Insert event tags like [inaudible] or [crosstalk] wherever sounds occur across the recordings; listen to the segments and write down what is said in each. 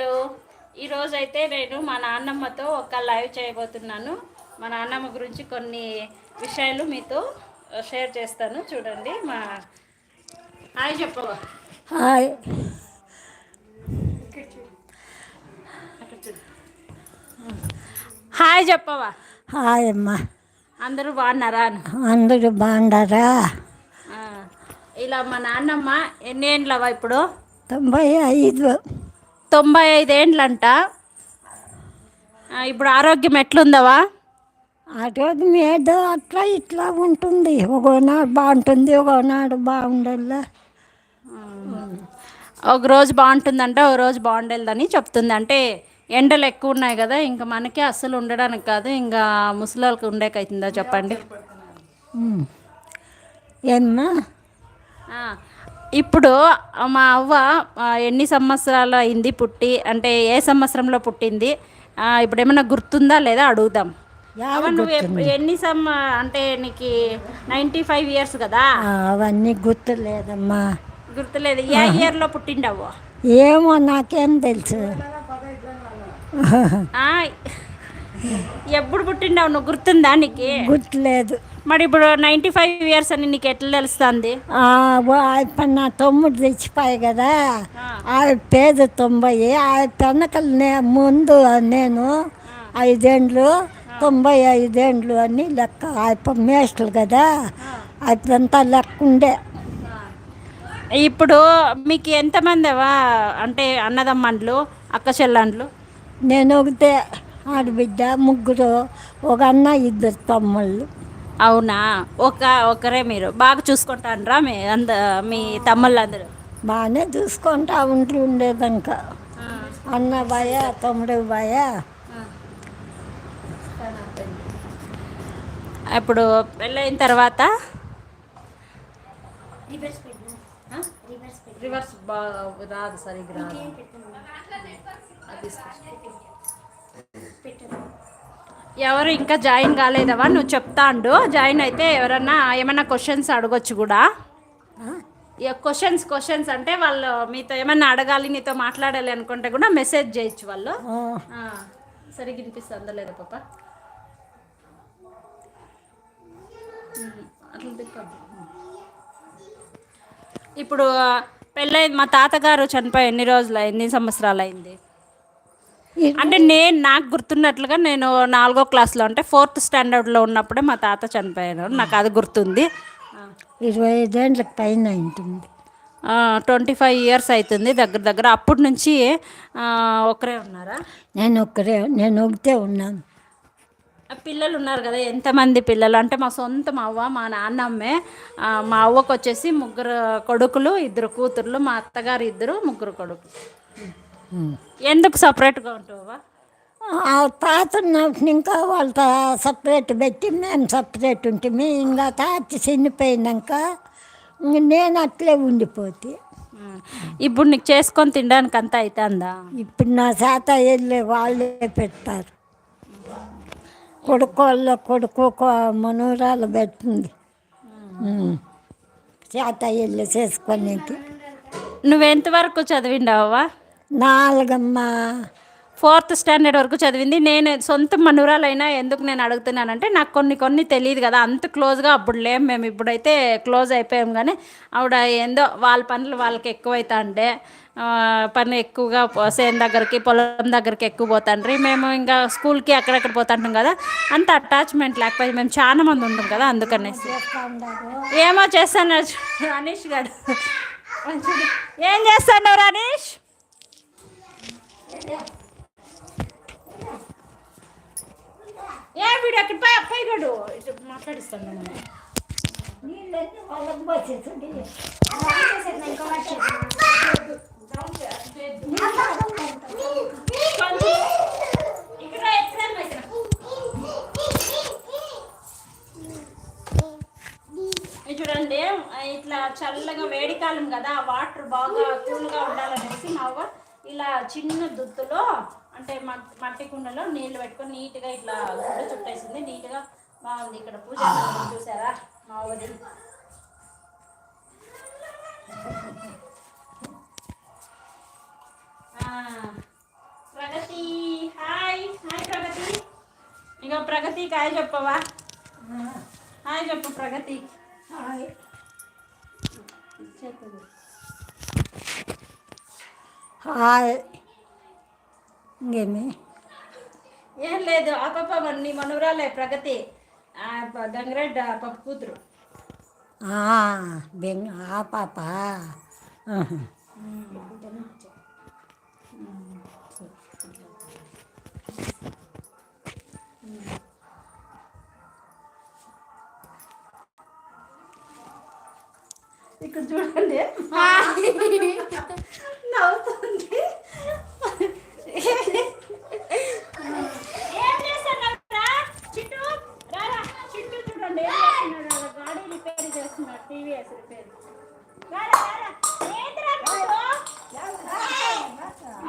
పిల్లలు ఈరోజు అయితే నేను మా నాన్నమ్మతో ఒక లైవ్ చేయబోతున్నాను. మా నాన్నమ్మ గురించి కొన్ని విషయాలు మీతో షేర్ చేస్తాను. చూడండి మా హాయ్ చెప్పవా. హాయ్. హాయ్ చెప్పవా. హాయ్ అమ్మ. అందరూ బాగున్నారా? అందరూ ఆ, ఇలా మా నాన్నమ్మ ఎన్ని ఏండ్లవా ఇప్పుడు? తొంభై ఐదు. తొంభై ఐదేండ్లంట. ఇప్పుడు ఆరోగ్యం ఎట్లుందవా అటు ఏదో అట్లా ఇట్లా ఉంటుంది. ఒకనాడు బాగుంటుంది ఒకనాడు బాగుండాల ఒక రోజు బాగుంటుందంట ఒక రోజు బాగుండేదని చెప్తుంది అంటే ఎండలు ఎక్కువ ఉన్నాయి కదా ఇంకా మనకి అస్సలు ఉండడానికి కాదు ఇంకా ముసలికి ఉండేకైతుందా చెప్పండి? ఉమ్. ఏమ్మా? ఇప్పుడు మా అవ్వ ఎన్ని సంవత్సరాలు అయింది పుట్టి అంటే ఏ సంవత్సరంలో పుట్టింది? ఆ, ఇప్పుడు ఏమన్నా గుర్తుందా లేదా అడుగుదాం. నువ్వు ఎన్ని సమ్ అంటే నీకు నైంటీ ఫైవ్ ఇయర్స్ కదా? అవన్నీ గుర్తులేదమ్మా. గుర్తులేదు. ఏ ఇయర్లో పుట్టిండవు ఏమో నాకేం తెలుసు. ఎప్పుడు పుట్టిండవు నువ్వు గుర్తుందా నీకు? గుర్తులేదు. మరి ఇప్పుడు నైంటీ ఫైవ్ ఇయర్స్ అని నీకు ఎట్లా తెలుస్తుంది? ఆయన నా తమ్ముడు తెచ్చిపోయి కదా ఆ. పేద తొంభై ఆ పెనకల నే ముందు నేను ఐదేండ్లు తొంభై ఐదేండ్లు అని లెక్క మేస్టలు కదా అదంతా లెక్క ఉండే ఇప్పుడు మీకు ఎంతమంది అంటే అన్నదమ్మండ్లు అక్క చెల్లండ్లు? నేను ఒకటే ఆడబిడ్డ ముగ్గురు ఒక అన్న ఇద్దరు తమ్ముళ్ళు. అవునా? ఒక ఒకరే మీరు. బాగా చూసుకుంటానరా మీ అంద మీ తమ్ముళ్ళు అందరూ బాగానే చూసుకుంటా ఉంటూ ఉండేదంక అన్న బాయ తమ్ముడు బాయ ఇప్పుడు పెళ్ళైన తర్వాత? రివర్స్ రాదు సరిగ్గా. ఎవరు ఇంకా జాయిన్ కాలేదవా? నువ్వు చెప్తా అండు జాయిన్ అయితే ఎవరన్నా ఏమన్నా క్వశ్చన్స్ అడగొచ్చు కూడా. క్వశ్చన్స్ క్వశ్చన్స్ అంటే వాళ్ళు మీతో ఏమన్నా అడగాలి నీతో మాట్లాడాలి అనుకుంటే కూడా మెసేజ్ చేయొచ్చు వాళ్ళు. సరిగ్గా వినిపిస్తుందా లేదా పాప? అట్లా ఇప్పుడు పెళ్ళై మా తాతగారు చనిపోయి ఎన్ని రోజులు అయింది ఎన్ని సంవత్సరాలు అయింది అంటే నేను నాకు గుర్తున్నట్లుగా నేను నాలుగో క్లాస్లో అంటే ఫోర్త్ స్టాండర్డ్లో ఉన్నప్పుడే మా తాత చనిపోయారు. నాకు అది గుర్తుంది. ఇరవై ఐదేండ్లకు పైన ఉంటుంది ట్వంటీ ఫైవ్ ఇయర్స్ అవుతుంది దగ్గర దగ్గర. అప్పటి నుంచి ఒకరే ఉన్నారా? నేను ఒక్కరే నేను ఒకటే ఉన్నాను. పిల్లలు ఉన్నారు కదా ఎంతమంది పిల్లలు? అంటే మా సొంత మా అవ్వ మా నాన్నమ్మే మా అవ్వకు వచ్చేసి ముగ్గురు కొడుకులు ఇద్దరు కూతుర్లు మా అత్తగారు ఇద్దరు ముగ్గురు కొడుకులు. ఎందుకు సపరేట్గా ఉంటావా? ఆ తాత ఉన్నప్పుడు ఇంకా వాళ్ళ తా- సపరేట్ పెట్టి మేము సపరేట్ ఉంటుంది ఇంకా తాత చనిపోయినాక ఇంక నేను అట్లే ఉండిపోతే. ఇప్పుడు నీకు చేసుకొని తినడానికి అంతా అవుతుందా ఇప్పుడు నా చేత వెళ్ళే వాళ్ళే పెడతారు. కొడుకు వాళ్ళ కొడుకు మనూరాలు పెట్టింది. చేత వెళ్ళి చేసుకొనేకి. నువ్వెంతవరకు చదివిండావా? నాలుగమ్మ. ఫోర్త్ స్టాండర్డ్ వరకు చదివింది. నేను సొంత మనురాలైనా ఎందుకు నేను అడుగుతున్నానంటే నాకు కొన్ని కొన్ని తెలియదు కదా. అంత క్లోజ్గా అప్పుడు లేం. మేము ఇప్పుడైతే క్లోజ్ అయిపోయాం కానీ ఆవిడ ఏందో వాళ్ళ పనులు వాళ్ళకి ఎక్కువైతా అంటే పని ఎక్కువగా సేన్ దగ్గరికి పొలం దగ్గరికి ఎక్కువ పోతాండ్రి. మేము ఇంకా స్కూల్కి అక్కడక్కడ పోతుంటాం కదా. అంత అటాచ్మెంట్ లేకపోతే మేము చాలా మంది ఉంటాం కదా అందుకనేసి. ఏమో చేస్తాను అనీష్ గారు. ఏం చేస్తాను అనీష్ ఏ వీడు అక్కడ పై పై గడు మాట్లాడిస్తాను మనం చూడండి ఇట్లా చల్లగా వేడి కాలం కదా వాటర్ బాగా కూల్గా ఉండాలనేసి మా అవ్వ ఇలా చిన్న దుత్తులో అంటే మట్- మట్టి కుండలో నీళ్ళు పెట్టుకొని నీట్గా ఇట్లా గుడ్డ చుట్టేసింది. నీట్గా బాగుంది ఇక్కడ పూజ. చూసారా? మా ఆ, ప్రగతి. హాయ్. హాయ్ ప్రగతి. ఇక ప్రగతికి హాయ్ చెప్పవా? హాయ్ చెప్పు ప్రగతి. హాయ్. హాయ్ ఇంకేమి ఏం లేదు ఆ పాప నీ మనవరాలే ప్రగతి. గంగిరెడ్డి ఆ పప్పు కూతురు. బెంగ ఆ పాప. ఇక్కడ చూడండి. [laughs] నవ్వుతుంది?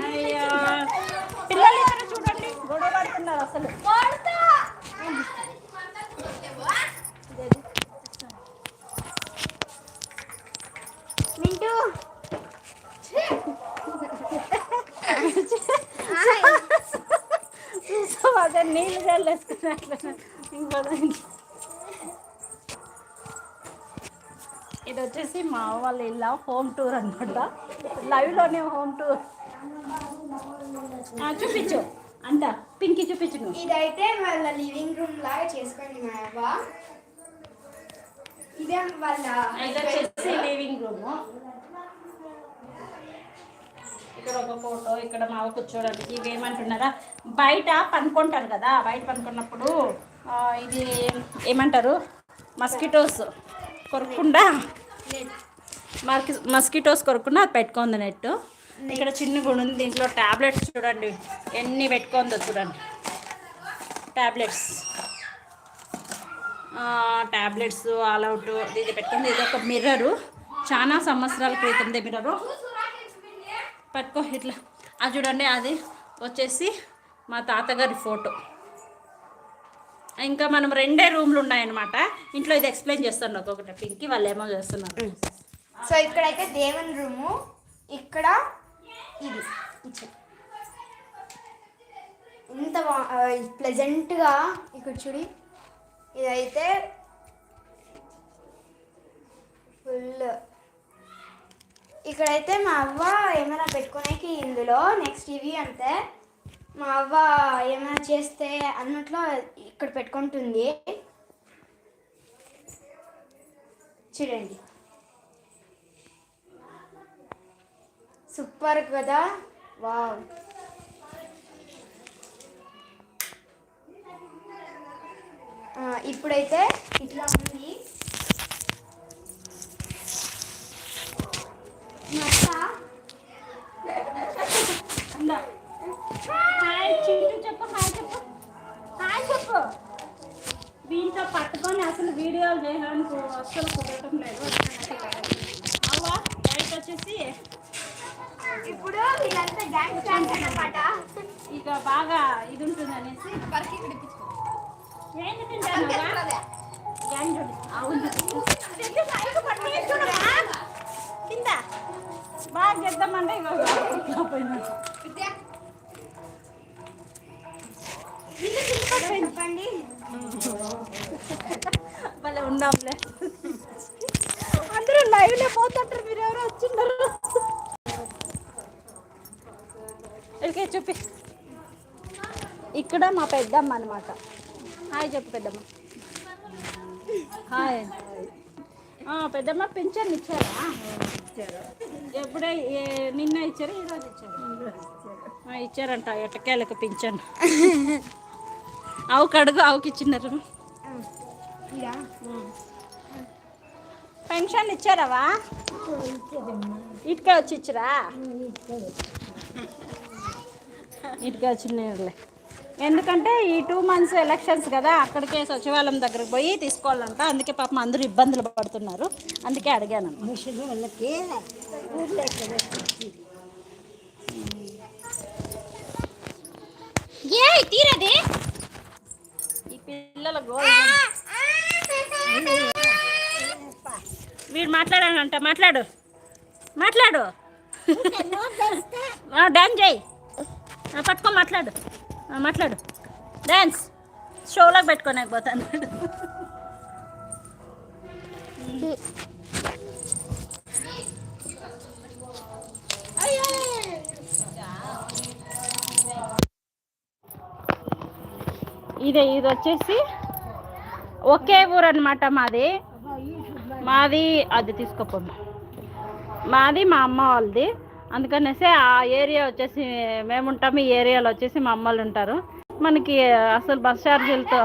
అయ్యో. పిల్లలు చూడండి? గొడవ పడుతున్నారు అసలు మింటూ సో అదే నీళ్ళు చల్లేసుకున్నట్లు ఇంకో ఇది వచ్చేసి మా వాళ్ళ ఇల్లు హోమ్ టూర్ అనమాట లైవ్లోనే హోమ్ టూర్. చూపించు. అంట పింకి చూపించు ఇదైతే వాళ్ళ లివింగ్ రూమ్ లాగా చేసుకోండి మా అవ్వ. ఇదే వాళ్ళ లివింగ్ రూమ్. ఇక్కడ ఒక ఫోటో ఇక్కడ మావ కూర్చోడానికి ఇవేమంటున్నారా బయట పనుకుంటారు కదా బయట పనుకున్నప్పుడు ఇది ఏమంటారు? మస్కిటోస్ కొరకుండా మస్కిటోస్ కొరకుండా అది పెట్టుకుంది నెట్. ఇక్కడ చిన్న గుడి ఉంది దీంట్లో టాబ్లెట్స్ చూడండి. ఎన్ని పెట్టుకుందో చూడండి. టాబ్లెట్స్. టాబ్లెట్స్ ఆల్ అవుట్ ఇది పెట్టుకుంది. ఇది ఒక మిర్రరు. చాలా సంవత్సరాల క్రితంది మిర్రరు. పట్టుకో ఇట్లా. అది చూడండి అది వచ్చేసి మా తాతగారి ఫోటో. ఇంకా మనం రెండే రూమ్లు ఉన్నాయన్నమాట. ఇంట్లో ఇది ఎక్స్ప్లెయిన్ చేస్తాను ఒక్కొక్కటి పింకి వాళ్ళు ఏమో చేస్తున్నారు. సో ఇక్కడైతే దేవుని రూము ఇక్కడ ఇది. ఇంత ప్లెజెంట్గా ఇక్కడ చూడి. ఇదైతే ఫుల్ ఇక్కడైతే మా అవ్వ ఏమైనా పెట్టుకునేకి ఇందులో నెక్స్ట్ ఇవి అంతే. మా అవ్వ ఏమైనా చేస్తే అన్నట్లో ఇక్కడ పెట్టుకుంటుంది. చూడండి. సూపర్ కదా. వావ్. ఇప్పుడైతే ఇట్లా ఉంది. వీడియోలు చేయడానికి అస్సలు కుదరటం లేదు. అవ్వ బయట వచ్చేసి. ఇప్పుడు వీళ్ళంతా గ్యాంగ్ స్టాండ్ అన్నమాట. ఇక బాగా ఇది ఉంటుంది అనేసి ఏంటి తింటాను ఇక్కడ మా పెద్దమ్మ అనమాట హాయ్ చెప్పు పెద్దమ్మ. హాయ్. పెద్దమ్మ పింఛన్ ఇచ్చారా? ఎప్పుడే నిన్న ఇచ్చారా? ఈరోజు ఇచ్చారు? ఇచ్చారంట ఎట్టకేలకు పింఛన్. ఆవు కడుగు ఆవుకి ఇచ్చినారు. పెన్షన్ ఇచ్చారావా? ఇటుకే వచ్చి ఇచ్చిరా? ఇటుకే వచ్చినారులే ఎందుకంటే ఈ టూ మంత్స్ ఎలక్షన్స్ కదా అక్కడికే సచివాలయం దగ్గరకు పోయి తీసుకోవాలంట. అందుకే పాపం అందరూ ఇబ్బందులు పడుతున్నారు. అందుకే అడిగాను. ఏ తీరది. ఈ పిల్లల గోల్ వీడు మాట్లాడానంట. మాట్లాడు. మాట్లాడు. డాన్స్ చేయి. పట్టుకో మాట్లాడు. మాట్లాడు. డ్యాన్స్ షోలోకి పెట్టుకోలేకపోతాను ఇదే ఇది వచ్చేసి ఒకే ఊరు అనమాట మాది. మాది అది తీసుకోపోమ్మా మాది మా అమ్మ వాళ్ళది. అందుకనేసి ఆ ఏరియా వచ్చేసి మేము ఉంటాము ఈ ఏరియాలో వచ్చేసి మా అమ్మ వాళ్ళు ఉంటారు. మనకి అసలు బస్ ఛార్జీలతో